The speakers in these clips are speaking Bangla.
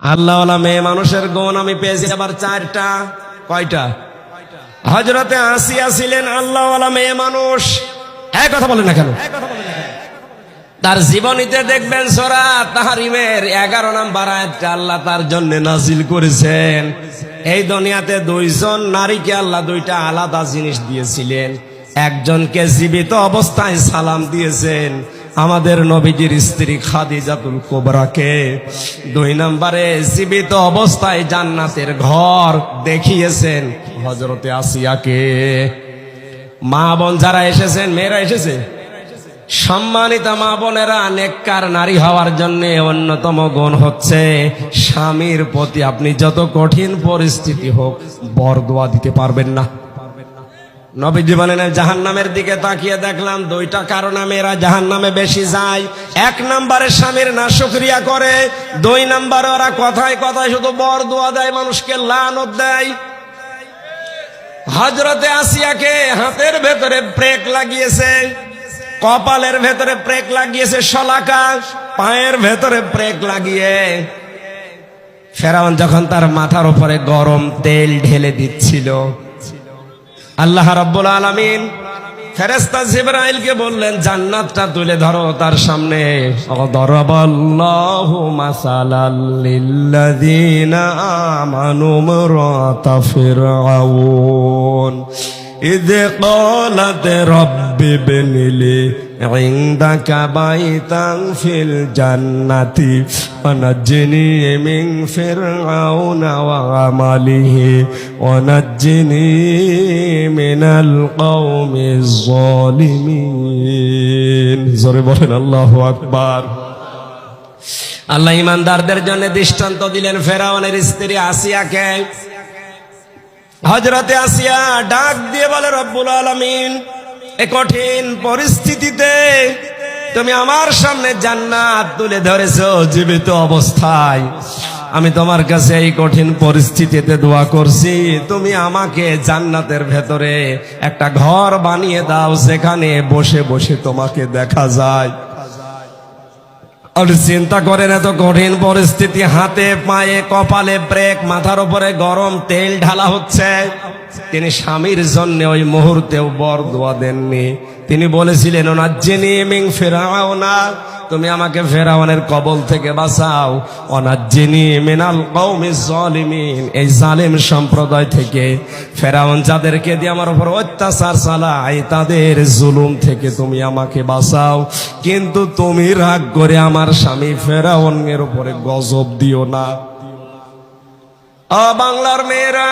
আল্লাহ মেয়ে মানুষের গুণ আমি পেয়েছি আবার চারটা, কয়টা? হজরতে আসিয়া ছিলেন আল্লাহ মেয়ে মানুষ। এক কথা বলেন না কেন? তার জীবনীতে দেখবেন সোরা তাহারিমের এগারো নাম্বার আয়াতটা আল্লাহ তার জন্য নাজিল করেছেন। এই দুনিয়াতে দুইজন নারীকে আল্লাহ দুইটা আলাদা জিনিস দিয়েছিলেন। একজনকে জীবিত অবস্থায় সালাম দিয়েছেন আমাদের নবীজির স্ত্রী খাদিজাতুল কোবরাকে দুই নম্বরে জীবিত অবস্থায় জান্নাতের ঘর দেখিয়েছেন হজরতে আসিয়াকে। মা বোন যারা এসেছেন, মেয়েরা এসেছে? সম্মানিত মা বোনেরা, নেককার নারী হওয়ার জন্য অন্যতম গুণ হচ্ছে স্বামীর প্রতি আপনি যত কঠিন পরিস্থিতি হোক বরদোয়া দিতে পারবেন না। নবী জীবনের জাহান নামের দিকে তাকিয়ে দেখলাম দুইটা কারণে মেয়েরা জাহান নামে বেশি যায়। এক নম্বরে স্বামীর না শুক্রিয়া করে, দুই নম্বরে ওরা কথায় কথায় শুধু বর দোয়া দেয়, মানুষকে লানত দেয়। হজরতে আসিয়াকে হাতের ভেতরে ব্রেক লাগিয়েছে, কপালের ভেতরে ব্রেক লাগিয়েছে শলাকা, পায়ের ভেতরে ব্রেক লাগিয়ে। ফেরাউন যখন তার মাথার উপরে গরম তেল ঢেলে দিচ্ছিল আল্লাহ রাব্বুল আলামিন ফেরেস্তা জিব্রাইলকে বললেন, জান্নাতটা তুলে ধরো তার সামনে। দরবাল্লাহু মাসালাল লিল্লাযিনা আমানু মুরাতা ফিরাউন ইদ ক্বালাত রাব্বি ইবনি عندك بيتا في الجنة ونجني من فرعون وعمله ونجني من القوم الظالمين زوري بولن الله أكبر আল্লাহ ইমানদারদের জন্য দৃষ্টান্ত দিলেন ফেরাউনের স্ত্রী আসিয়াকে হজরতে আসিয়া ডাক দিয়ে বলে রব্বুল আলমিন এ কঠিন পরিস্থিতিতে তুমি আমার সামনে জান্নাত তুলে ধরেছ জীবিত অবস্থায়। আমি তোমার কাছে এই কঠিন পরিস্থিতিতে দোয়া করছি, তুমি আমাকে জান্নাতের ভেতরে একটা ঘর বানিয়ে দাও সেখানে বসে বসে তোমাকে দেখা যায়। আর চিন্তা করেন এত কঠিন পরিস্থিতি, হাতে, পায়ে, কপালে ব্রেক, মাথার উপরে গরম তেল ঢালা হচ্ছে। তিনি স্বামীর জন্য ওই মুহূর্তেও বর দোয়া দেননি। তিনি বলেছিলেন ওনার জেনে মিং ফেরাও না তুমি আমাকে ফেরাওয়ানের কবল থেকে বাঁচাও। অনার জেনি মিনাল কৌমি জলিমিন এই জালিম সম্প্রদায় থেকে ফেরাউন যাদেরকে দিয়ে আমার উপর অত্যাচার চালায়, তাদের জুলুম থেকে তুমি আমাকে বাঁচাও। কিন্তু তুমি রাগ করে আমার স্বামী ফেরাউনের উপরে গজব দিও না। বাংলার মেয়েরা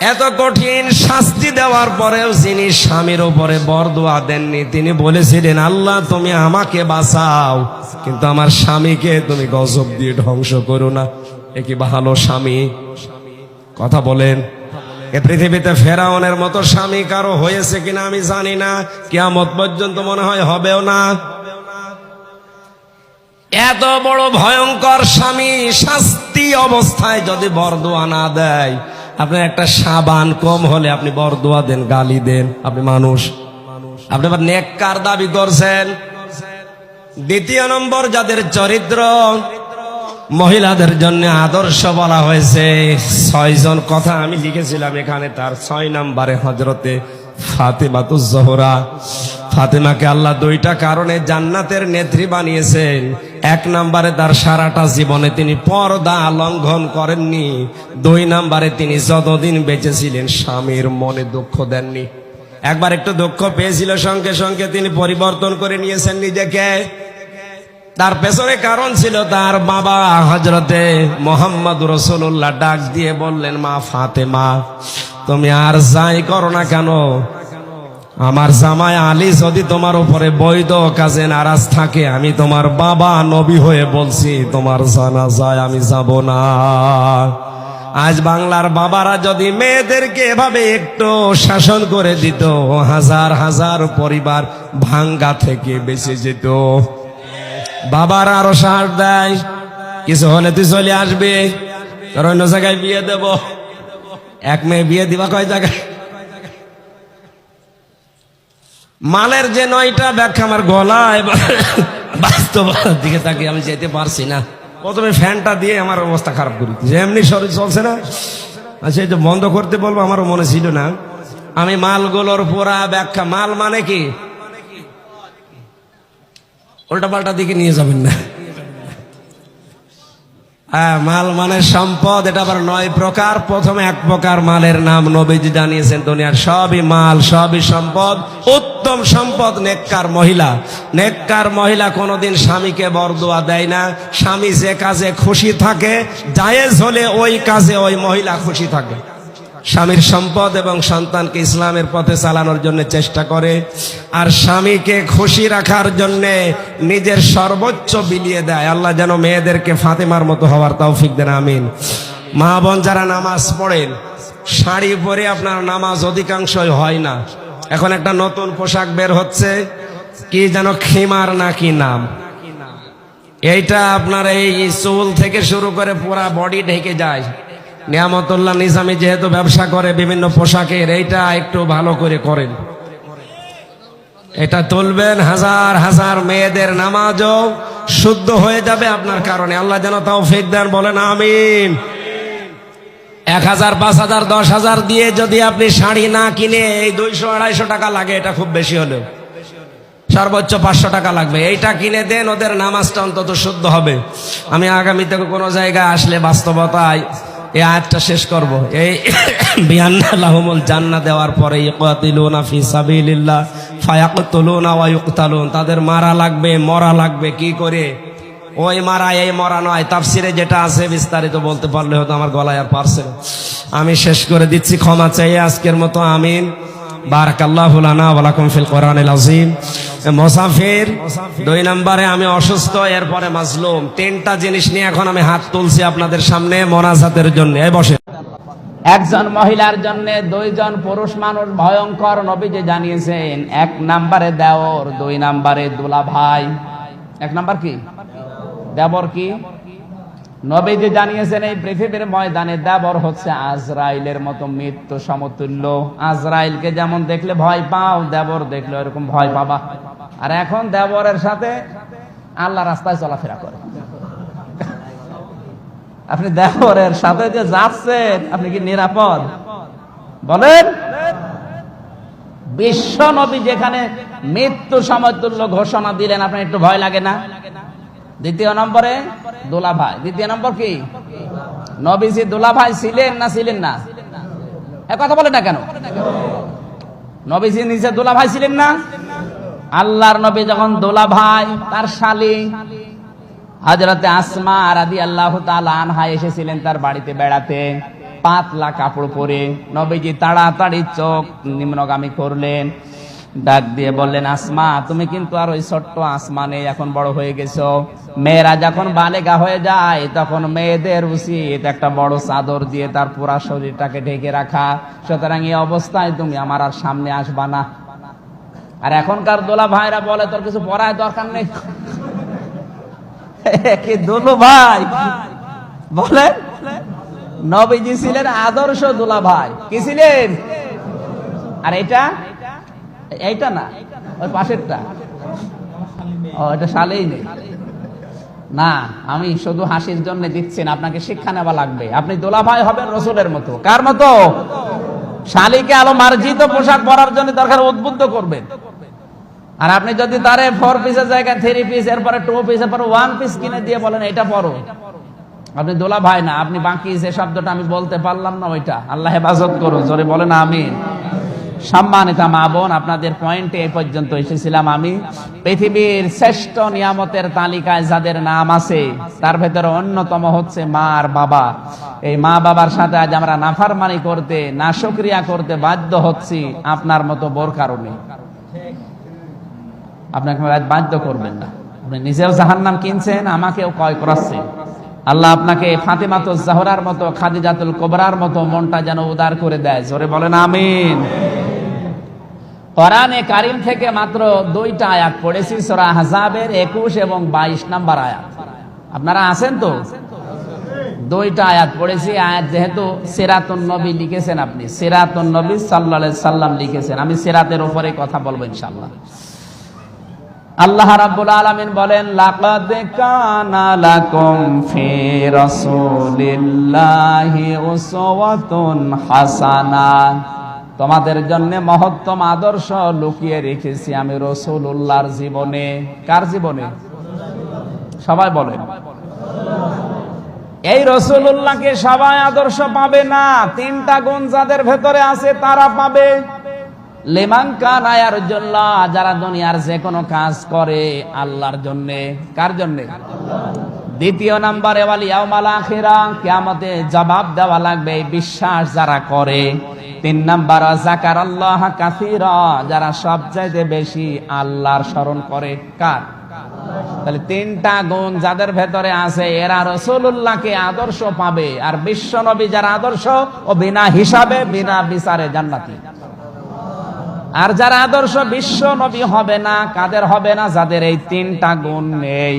এত কঠিন শাস্তি দেওয়ার পরেও যিনি স্বামীর উপরে বরদোয়া দেননি, তিনি বলেছিলেন, আল্লাহ, তুমি আমাকে বাঁচাও। কিন্তু আমার স্বামীকে তুমি গজব দিয়ে ধ্বংস করো না। এ ভালো স্বামী? কথা বলেন, এ পৃথিবীতে ফেরাউনের মতো স্বামী কারও হয়েছে কিনা আমি জানি না। কেয়ামত পর্যন্ত মনে হয় হবেও না। এত বড় ভয়ঙ্কর স্বামী শাস্তি অবস্থায় যদি বরদোয়া না দেয় আপনার একটা সাবান কম হলে আপনি বরদোয়া দেন, গালি দেন, আপনি মানুষ। আপনি আবার নেককার দাবি করছেন। দ্বিতীয় নম্বর, যাদের চরিত্র মহিলাদের জন্য আদর্শ বলা হয়েছে, ছয়জন কথা আমি লিখেছিলাম এখানে, তার ছয় নম্বরে হজরতে ফাতেমাতুজ জহরা। ফাতেমাকে আল্লাহ দুইটা কারণে জান্নাতের নেত্রী বানিয়েছেন। এক নম্বরে তার সারাটা জীবনে তিনি পর্দা লঙ্ঘন করেননি। দুই নম্বরে তিনি যতদিন বেঁচেছিলেন স্বামীর মনে দুঃখ দেননি। একবার একটু দুঃখ পেয়েছিল, সঙ্গে সঙ্গে তিনি পরিবর্তন করে নিয়েছেন নিজেকে। তার পেছনে কারণ ছিল তার বাবা হজরতে মোহাম্মদ রসুল্লাহ ডাক দিয়ে বললেন, মা ফাতেমা, তুমি আর যাই করো না কেন? আমার জামাই আলী, যদি তোমার উপরে বৈধ কাজে নারাজ থাকে, আমি তোমার বাবা, নবী হয়ে বলছি, তোমার জানা যায় আমি যাব না। আজ বাংলার বাবারা যদি মেয়েদেরকে এভাবে একটু শাসন করে দিত, হাজার হাজার পরিবার ভাঙ্গা থেকে বেঁচে যেত। বাবার আরও সাহস দেয়, কিছু হলে তুই চলে আসবে, তোর অন্য জায়গায় বিয়ে দেব। এক মেয়ে বিয়ে দিবা কয় জায়গায়? মালের যে নয়টা ব্যাখ্যা আমার গলায় বাস্তবতার দিকে তাকে আমি যেতে পারছি না। প্রথমে ফ্যানটা দিয়ে আমার অবস্থা খারাপ করি। যে এমনি শরীর চলছে না সেই তো বন্ধ করতে বলব, আমারও মনে ছিল না। আমি মালগুলোর পোড়া ব্যাখ্যা, মাল মানে কি? উল্টা পাল্টা দিকে নিয়ে যাবেন না। হ্যাঁ মাল মানে সম্পদ, এটা আবার নয় প্রকার। প্রথমে এক প্রকার মালের নাম নবীজি জানিয়েছেন দুনিয়ার সবই মাল, সবই সম্পদ। উত্তম সম্পদ নেককার মহিলা। নেককার মহিলা কোনোদিন স্বামীকে বরদোয়া দেয় না। স্বামী যে কাজে খুশি থাকে, জায়েজ হলে ওই কাজে ওই মহিলা খুশি থাকে। স্বামীর সম্পদ এবং সন্তানকে ইসলামের পথে চালানোর জন্য চেষ্টা করে, আর স্বামীকে খুশি রাখার জন্য নিজের সর্বোচ্চ বিলিয়ে দেয়। আল্লাহ যেন মেয়েদেরকে ফাতেমার মতো হওয়ার তৌফিক দেন, আমিন। মা বোন যারা নামাজ পড়েন, শাড়ি পরে আপনার নামাজ অধিকাংশই হয় না। এখন একটা নতুন পোশাক বের হচ্ছে, কি যেন খিমার নাকি নাম। এইটা আপনার এই চুল থেকে শুরু করে পুরা বডি ঢেকে যায়। নিয়ামতুল্লাহ নিজামি যেহেতু ব্যবসা করে বিভিন্ন পোশাকের, এইটা একটু ভালো করে করেন। এটা তুলবেন, হাজার হাজার মেয়েদের নামাজও শুদ্ধ হয়ে যাবে আপনার কারণে। আল্লাহ যেন তাও ফেক দেন, বলেন আমিন। এক হাজার, পাঁচ হাজার, দশ হাজার দিয়ে যদি আপনি শাড়ি না কিনে এই দুইশো, আড়াইশো টাকা লাগে, এটা খুব বেশি হলেও। সর্বোচ্চ পাঁচশো টাকা লাগবে। এইটা কিনে দেন, ওদের নামাজটা অন্তত শুদ্ধ হবে। আমি আগামীতে কোনো জায়গায় আসলে বাস্তবতায় এই আয়াতটা শেষ করব। এই বিয়ান্নালাহুমুল জান্নাহ দেওয়ার পরে ইকাতিলুনা ফি সাবিলিল্লাহ, ফায়াকতুলুনা ওয়া ইউকতালুন। তাদের মারা লাগবে, মরা লাগবে, কি করে? ওই মারা, এই মরা নয়। তাফসিরে যেটা আছে বিস্তারিত বলতে পারলে হয়তো আমার গলায় আর পারছে। আমি শেষ করে দিচ্ছি, ক্ষমা চাই আজকের মতো, আমিন। জিনিস নিয়ে এখন আমি হাত তুলছি আপনাদের সামনে মোনাজাতের জন্য। বসে একজন মহিলার জন্য দুইজন পুরুষ মানুষ ভয়ঙ্কর নবীজি জানিয়েছেন, এক নাম্বারে দেওর, দুই নাম্বারে দুলা ভাই এক নাম্বার কি? দেবর কি? নবীজি জানিয়েছেন, এই পৃথিবীর ময়দানে দেবর হচ্ছে আজরাইলের মতো মৃত্যু সমতুল্য। আজরাইলকে যেমন দেখলে ভয় পাও, দেবর দেখলে এরকম ভয় পাবা। আর এখন দেবরের সাথে আল্লাহ রাস্তায় চলাফেরা করে। আপনি দেবরের সাথে যে যাচ্ছেন, আপনি কি নিরাপদ? বলেন। বিশ্ব নবী যেখানে মৃত্যু সমতুল্য ঘোষণা দিলেন, আপনার একটু ভয় লাগে না? দ্বিতীয় নম্বরে দোলা ভাই দ্বিতীয় নম্বর কি? নবীজি দোলা ভাই ছিলেন না ছিলেন না? এ কথা বলে না কেন? নবীজি নিজে দোলা ভাই ছিলেন না? আল্লাহর নবী যখন দোলা ভাই তার শালী হাজরতে আসমা আরাদি আল্লাহ আনহা এসেছিলেন তার বাড়িতে বেড়াতে। পাতলা কাপড় পরে নবীজি তাড়াতাড়ি চোখ নিম্নগামী করলেন। ডাক দিয়ে বললেন, আসমা, তুমি কিন্তু আর ওই ছোট্ট আসমা নেই, এখন বড় হয়ে গেছো। মেয়েরা যখন বালেগা হয়ে যায়, তখন মেয়েদের উচিত একটা বড় চাদর দিয়ে তার পুরা শরীরটাকে ঢেকে রাখা। সুতরাং এই অবস্থায় তুমি আমার আর সামনে আসবা না। আর এখনকার দোলা ভাইরা বলে, তোর কিছু পড়ায় দরকার নেই? কি দুলু ভাই? বলেন, নবীজি ছিলেন আদর্শ দুলা ভাই। কি ছিলেন? আর এটা? এইটা না, ওই পাশেরটা। ও, এটা সালেই নেই। না, আমি শুধু হাসির জন্য দিচ্ছি না, আপনাকে শিক্ষা নেওয়া লাগবে। আপনি দোলা ভাই হবেন রসুলের মতো। কার মতো? শালিকে আলো মার্জিত পোশাক পরার জন্য দরকার উদ্বুদ্ধ করবেন আর আপনি যদি তারে ফোর পিসের জায়গায় থ্রি পিস এরপরে টু পিস এরপরে ওয়ান পিস কিনে দিয়ে বলেন, এটা পরো। আপনি দোলা ভাই না, আপনি বাকি যে শব্দটা আমি বলতে পারলাম না, ওইটা। আল্লাহ হেফাজত করুন, জোরে বলেন আমি সম্মানিত মা বোন, আপনাদের পয়েন্টে এই পর্যন্ত এসেছিলাম আমি। পৃথিবীর শ্রেষ্ঠ নিয়ামতের তালিকায় যাদের নাম আছে, তার ভেতরে অন্যতম হচ্ছে মা আর বাবা। এই মা বাবার সাথে আজ আমরা নাফারমানি করতে না শুক্রিয়া করতে বাধ্য হচ্ছি আপনার মতো বোর কারণে। আপনাকে আজ বাধ্য করবেন না। আপনি নিজেও জাহান নাম কিনছেন, আমাকেও কয় করাচ্ছেন। আল্লাহ আপনাকে ফাতেমাত জাহরার মতো, খাদিজাতুল কোবরার মতো মনটা যেন উদার করে দেয়। জোরে বলেন, আমিন। কোরআনে কারিম থেকে মাত্র দুইটা আয়াত পড়েছি, সোরা হাজাবের একুশ এবং বাইশ নাম্বার আয়াত। আপনারা আছেন তো? দুইটা আয়াত পড়েছি, আয়াত যেহেতু সিরাতুন নবী লিখেছেন আপনি, সিরাতুন নবী আলাইহি সাল্লাম লিখেছেন। আমি সেরাতের উপরে কথা বলব ইনশাআল্লাহ। আল্লাহ রাব্বুল আলামিন বলেন, লাকাদ কানা লাকুম ফি রাসূলিল্লাহি উসওয়াতুন তোমাদের জন্য মহত্তম আদর্শ লুকিয়ে রেখেছি আমি রসুল্লাহর জীবনে। কার জীবনে? সবাই বলেন। এই রসুল্লাহকে সবাই আদর্শ পাবে না। তিনটা গুণ যাদের ভেতরে আছে তারা পাবে। যারা দুনিয়ার যে কোনো কাজ করে আল্লাহর জন্য। কার জন্য? দ্বিতীয় নাম্বারে জবাব দেওয়া লাগবে বিশ্বাস যারা করে। তিন নাম্বার জাকার আল্লাহ কাসিরা, যারা সবচাইতে বেশি আল্লাহর স্মরণ করে কার? তাহলে তিনটা গুণ যাদের ভেতরে আছে, এরা রসুল্লাহকে আদর্শ পাবে, আর বিশ্ব নবী যারা আদর্শ ও বিনা হিসাবে, বিনা বিচারে জান্নাতি। আর যারা আদর্শ বিশ্ব নবী হবে না, কাদের হবে না, যাদের এই তিনটা গুণ নেই।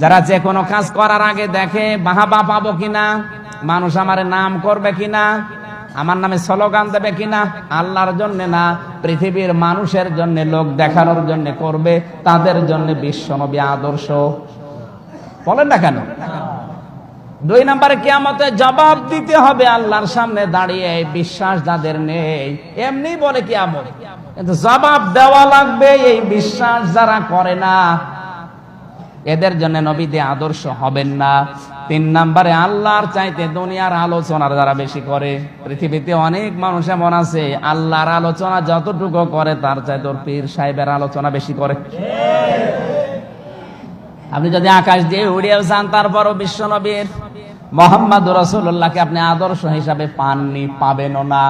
যারা যে কোনো কাজ করার আগে দেখে, বাহাবা পাবো কিনা? মানুষ আমার নাম করবে কিনা? আমার নামে স্লোগান দেবে কিনা? আল্লাহর জন্য না, পৃথিবীর মানুষের জন্য, লোক দেখানোর জন্য করবে, তাদের জন্য বিশ্ব নবী আদর্শ। বলেন না কেন? দুই নম্বরে কিয়ামতে জবাব দিতে হবে আল্লাহর সামনে দাঁড়িয়ে, বিশ্বাস যাদের নেই, এমনি বলে কিয়ামত। কিন্তু জবাব দেওয়া লাগবে, এই বিশ্বাস যারা করে না এদের জন্য নবীতে আদর্শ হবেন না। তিন নম্বরে আল্লাহর চাইতে দুনিয়ার আলোচনার যারা বেশি করে, পৃথিবীতে অনেক মানুষ এমন আছে, আল্লাহর আলোচনা যতটুকু করে, তার চাইতে ওর পীর সাহেবের আলোচনা বেশি করে। আপনি যদি আকাশ দিয়ে উড়িয়েও যান, তারপরও বিশ্ব নবীর। মোহাম্মদ রসুল্লাহকে আপনি আদর্শ হিসাবে পাননি, পাবেনও না।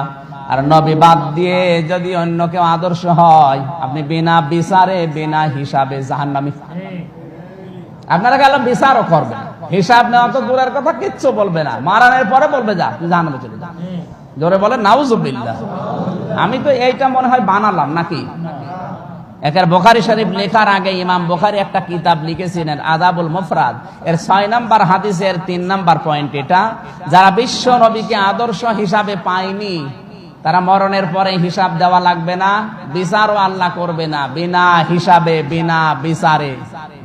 আর নবী বাদ দিয়ে যদি অন্য কেউ আদর্শ হয়, আপনি বিনা বিচারে, বিনা হিসাবে জাহান্নামি আপনারা গেল বিচারও করবে হিসাব নেওয়া তো দূরের কথা, কিচ্ছু বলবে না। মারানের পরে বলবে, যা, তুই জাহান্নামে চলে জোরে বলে, নাউজুবিল্লাহ। আমি তো এইটা মনে হয় বানালাম নাকি? একের বোখারি শরীফ লেখার আগে ইমাম বোখারি একটা কিতাব লিখেছিলেন আদাবুল এর ছয় নাম্বার হাদিসের তিন নাম্বার পয়েন্ট এটা। যারা বিশ্ব নবীকে আদর্শ হিসাবে পায়নি, তারা মরণের পরে হিসাব দেওয়া লাগবে না, বিচারও আল্লাহ করবে না। বিনা হিসাবে, বিনা বিচারে।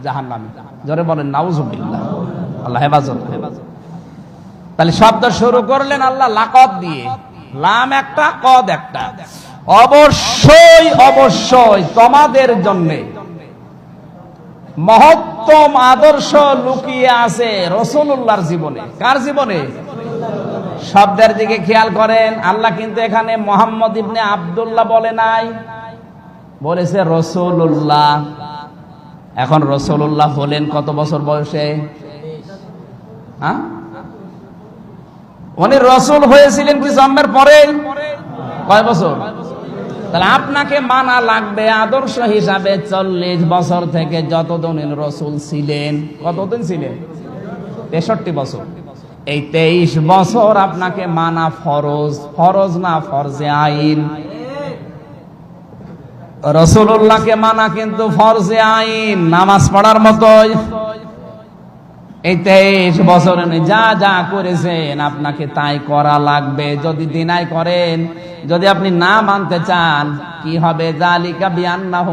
জাহান্নামী। জোরে বলেন, নাউজুবিল্লাহ, আল্লাহ হেফাজত তাহলে শব্দ শুরু করলেন আল্লাহ লাকত দিয়ে। লাম একটা, কদ একটা। অবশ্যই অবশ্যই তোমাদের জন্য মহত্তম আদর্শ লুকিয়ে আছে রসুল্লাহর জীবনে। কার জীবনে? শব্দের দিকে খেয়াল করেন, আল্লাহ কিন্তু এখানে মোহাম্মদ ইবনে আবদুল্লাহ বলে নাই। বলেছে রসুল্লাহ এখন রসুল্লাহ হলেন কত বছর বয়সে? হ্যাঁ? উনি রসুল হয়েছিলেন কি জন্মের পরে? কয় বছর? তাহলে আপনাকে মানা লাগবে আদর্শ হিসাবে চল্লিশ বছর থেকে যতদিন রসুল ছিলেন, কতদিন ছিলেন? তেষট্টি বছর। এই তেইশ বছর আপনাকে মানা ফরজ ফরজ না ফরজে আইন। রসুল্লাহকে মানা কিন্তু ফরজে আইন নামাজ পড়ার মতোই। এই তেইশ বছর যা যা করেছেন, আপনাকে তাই করা লাগবে। যদি দিনাই করেন, যদি আপনি না মানতে চান, কি হবে? জালিকা 9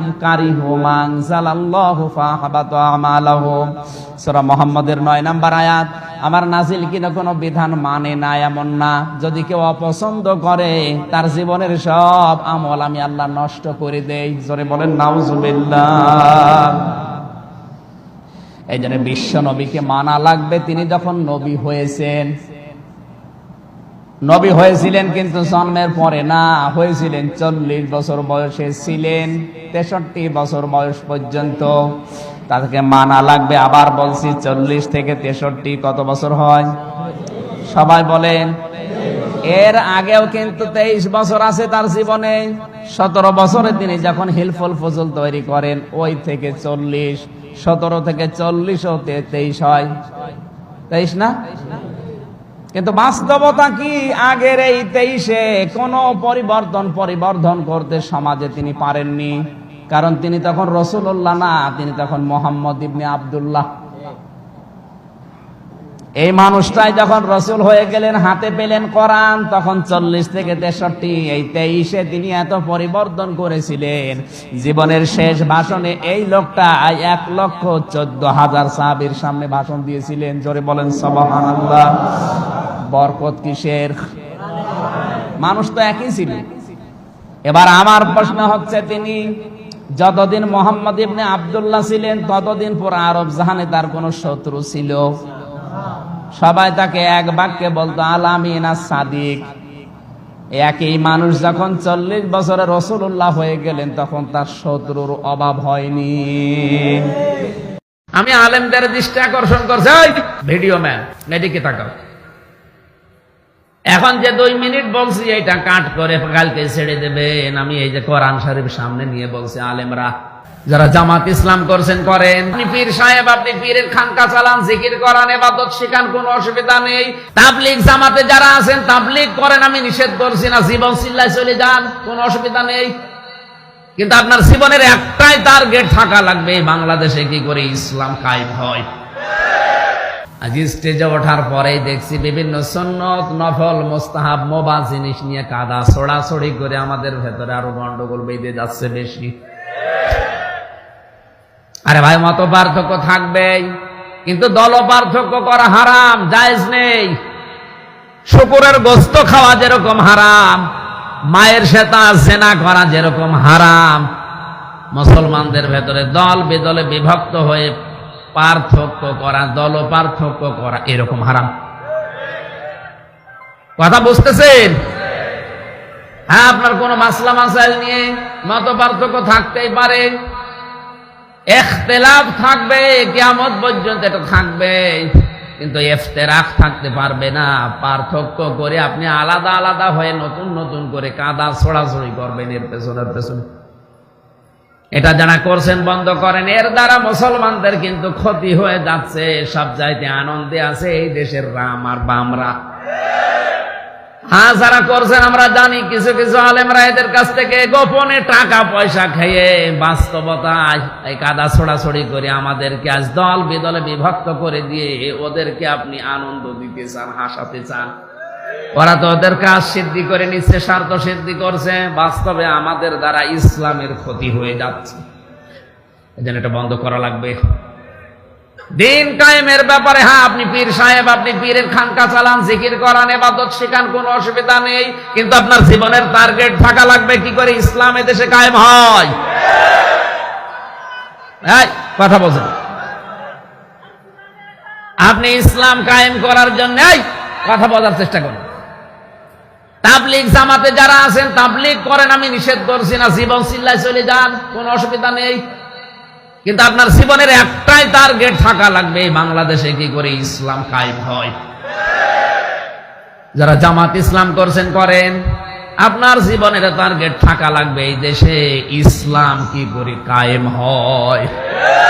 নাম্বার আয়াত, আমার নাজিল কিনা কোনো বিধান মানে না, এমন না। যদি কেউ অপছন্দ করে, তার জীবনের সব আমল আমি আল্লাহ নষ্ট করে দেই। জোরে বলেন, নাউজুবিল্লাহ। এই জন্য বিশ্ব নবীকে মানা লাগবে। তিনি যখন নবী হয়েছেন, নবী হয়েছিলেন কিন্তু জন্মের পরে না, হয়েছিলেন চল্লিশ বছর বয়সে ছিলেন, তেষট্টি বছর বয়স পর্যন্ত। তাদেরকে মানা লাগবে। আবার বলছি, চল্লিশ থেকে তেষট্টি কত বছর হয়? সবাই বলেন, এর আগেও কিন্তু তেইশ বছর আছে তার জীবনে। সতেরো বছরে তিনি যখন হিলফল ফজল তৈরি করেন, ওই থেকে চল্লিশ, সতেরো থেকে চল্লিশ ও তেইশ হয়। তেইশ না? কিন্তু বাস্তবতা কি? আগের এই তেইশে কোন পরিবর্তন পরিবর্ধন করতে সমাজে তিনি পারেননি। কারণ তিনি তখন রসুল্লাহ না, তিনি তখন মোহাম্মদ ইবনে আবদুল্লাহ। এই মানুষটাই যখন রসুল হয়ে গেলেন, হাতে পেলেন কোরআন, তখন চল্লিশ থেকে তেষট্টি, এই তেইশে তিনি এত পরিবর্তন করেছিলেন। জীবনের শেষ ভাষণে এই লোকটা এক লক্ষ চোদ্দ হাজার সাহাবির সামনে ভাষণ দিয়েছিলেন। জোরে বলেন সবাহান বরকত কিসের মানুষ তো একই ছিল। এবার আমার প্রশ্ন হচ্ছে তিনি যতদিন মোহাম্মদ ইবনে আবদুল্লাহ ছিলেন, ততদিন পর আরব জাহানে তার কোনো শত্রু ছিল? সবাই তাকে এক বাক্যে বলতো, আলামিনা সাদিক একই মানুষ যখন চল্লিশ বছরে রসুল্লাহ হয়ে গেলেন, তখন তার শত্রুর অভাব হয়নি। আমি আলেমদের দৃষ্টি আকর্ষণ করছি। ভিডিও ম্যান, এদিকে তাকাও। এখন যে দুই মিনিট বলছি এটা কাট করে কালকে ছেড়ে দেবেন। আমি এই যে কোরআন শরীফ সামনে নিয়ে বলছি, আলেমরা যারা জামাত ইসলাম করছেন, করেন। পীর সাহেব, আপনি পীরের খানকা চালান, জিকির করান, এবাদত শিখান, কোনো অসুবিধা নেই। তাবলিগ জামাতে যারা আছেন, তাবলিগ করেন, আমি নিষেধ করছি না, জীবন চিল্লায় চলে যান, কোনো অসুবিধা নেই। কিন্তু আপনার জীবনের একটাই টার্গেট থাকা লাগবে বাংলাদেশে কি করে ইসলাম কায়েম হয়? আজ স্টেজে ওঠার পরেই দেখছি বিভিন্ন সন্নত, নফল, মোস্তাহাব, মোবা জিনিস নিয়ে কাদা, ছড়াছড়ি করে আমাদের ভেতরে আরও গন্ডগোল বেঁধে যাচ্ছে বেশি। আরে ভাই মত পার্থক্য থাকবেই। কিন্তু দল পার্থক্য করা হারাম, জায়েজ নেই। শুকুরের গোস্ত খাওয়া যেরকম হারাম, মায়ের সেতা জেনা করা যেরকম হারাম। মুসলমানদের ভেতরে দল বেদলে বিভক্ত হয়ে পার্থক্য করা দল পার্থক্য করা এরকম হারাম। কথা বুঝতেছেন? হ্যাঁ আপনার কোন মাসলা মাসাইল নিয়ে মত পার্থক্য থাকতেই পারে। এখতেলাফ থাকবে, কিয়ামত পর্যন্ত এটা থাকবে। কিন্তু এফতেরাক থাকতে পারবে না। পার্থক্য করে আপনি আলাদা আলাদা হয়ে নতুন নতুন করে কাদা ছড়াছড়ি করবেন এর পেছনের পেছনে। এটা যারা করছেন বন্ধ করেন, এর দ্বারা মুসলমানদের কিন্তু ক্ষতি হয়ে যাচ্ছে। সব চাইতে আনন্দে আছে এই দেশের রাম আর বামরা। হ্যাঁ যারা করছেন, আমরা জানি কিছু কিছু আলেমরা এদের কাছ থেকে গোপনে টাকা পয়সা খেয়ে বাস্তবতায় এই কাদা ছোড়াছড়ি করে আমাদেরকে আজ দল বিদলে বিভক্ত করে দিয়ে ওদেরকে আপনি আনন্দ দিতে চান, হাসাতে চান। ওরা তো ওদের কাজ সিদ্ধি করে নিচ্ছে, স্বার্থ সিদ্ধি করছে, বাস্তবে আমাদের দ্বারা ইসলামের ক্ষতি হয়ে যাচ্ছে। এটা বন্ধ করা লাগবে। দিন কায়েমের ব্যাপারে হ্যাঁ আপনি পীর সাহেব, আপনি পীরের খানকা চালান, জিকির করান, এবাদত শেখান, কোনো অসুবিধা নেই। কিন্তু আপনার জীবনের টার্গেট থাকা লাগবে, কি করে ইসলাম দেশে কায়েম হয়? কথা বলছেন। আপনি ইসলাম কায়েম করার জন্য কথা বলার চেষ্টা করুন। তাবলিগ জামাতে যারা আছেন, তাবলিগ করেন, আমি নিষেধ করছি না, জীবন চিল্লায় চলে যান, কোনো অসুবিধা নেই। কিন্তু আপনার জীবনের একটাই টার্গেট থাকা লাগবে বাংলাদেশে কি করে ইসলাম কায়েম হয়? যারা জামাত ইসলাম করছেন, করেন। আপনার জীবনের টার্গেট থাকা লাগবে, এই দেশে ইসলাম কি করে কায়েম হয়?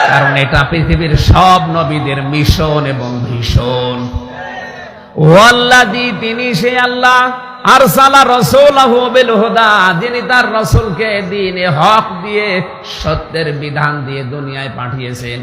কারণ এটা পৃথিবীর সব নবীদের মিশন এবং ভীষণ। ওয়াল্লাদি তিনি সে আল্লাহ আর সালা রসুল হুদা যিনি তার রসুলকে দিনে হক দিয়ে সত্যের বিধান দিয়ে দুনিয়ায় পাঠিয়েছেন।